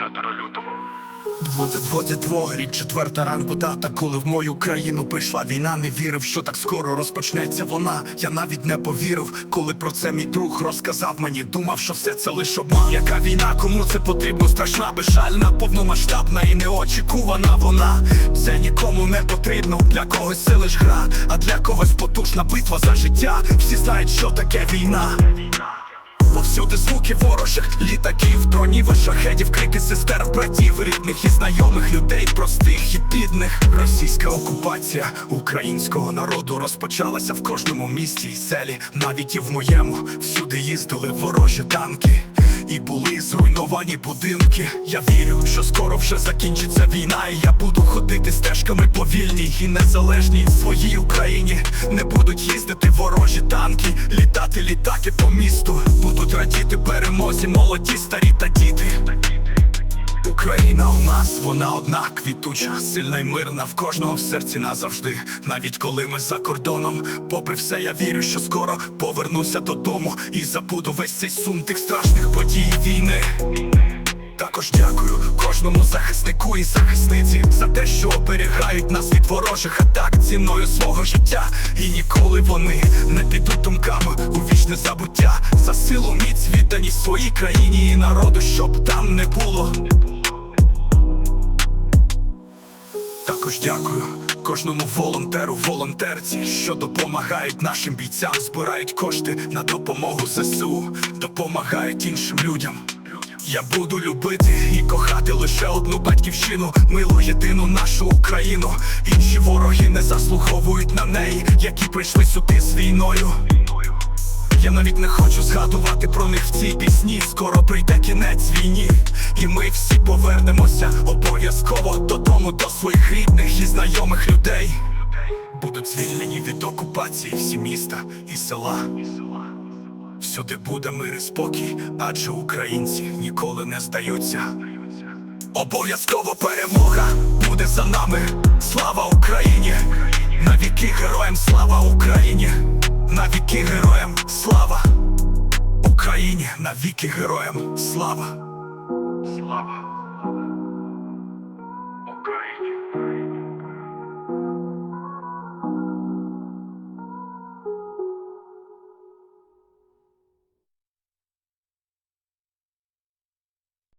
10 лютого. Двоє, двоє, двоє, рік четверта ранку дата, коли в мою країну прийшла війна, не вірив, що так скоро розпочнеться вона. Я навіть не повірив, коли про це мій друг розказав мені. Думав, що все це лише обман. Яка війна, кому це потрібно? Страшна, безжальна, повномасштабна і неочікувана вона. Це нікому не потрібно. Для когось це лиш гра, а для когось потужна битва за життя. Всі знають, що таке війна. Повсюди звуки ворожих літаків, дронів і шахедів, крики сестер, братів, рідних і знайомих людей, простих і бідних. Російська окупація українського народу розпочалася в кожному місті і селі, навіть і в моєму. Всюди їздили ворожі танки. І були зруйновані будинки. Я вірю, що скоро вже закінчиться війна, і я буду ходити стежками повільній і незалежній в своїй Україні. Не будуть їздити ворожі танки, літати літаки по місту. Будуть радіти перемозі, молоді, старі та діти. Україна у нас, вона одна квітуча, сильна й мирна в кожного в серці назавжди. Навіть коли ми за кордоном, попри все, я вірю, що скоро повернуся додому і забуду весь цей сум тих страшних подій війни. Також дякую кожному захиснику і захисниці за те, що оберігають нас від ворожих атак ціною свого життя. І ніколи вони не підуть думками у вічне забуття за силу міць відданість своїй країні і народу, щоб там не було. Також дякую кожному волонтеру, волонтерці, що допомагають нашим бійцям, збирають кошти на допомогу ЗСУ, допомагають іншим людям. Я буду любити і кохати лише одну батьківщину, милу єдину нашу Україну. Інші вороги не заслуговують на неї, які прийшли сюди з війною. Я навіть не хочу згадувати про них в цій пісні. Скоро прийде кінець війні, і ми всі повернемося обов'язково додому до своїх рідних і знайомих людей. Будуть звільнені від окупації всі міста і села. Всюди буде мир і спокій, адже українці ніколи не здаються. Обов'язково перемога буде за нами. Слава Україні! Навіки героям слава Україні! Навіки героям слава Україні! Навіки героям слава! Слава!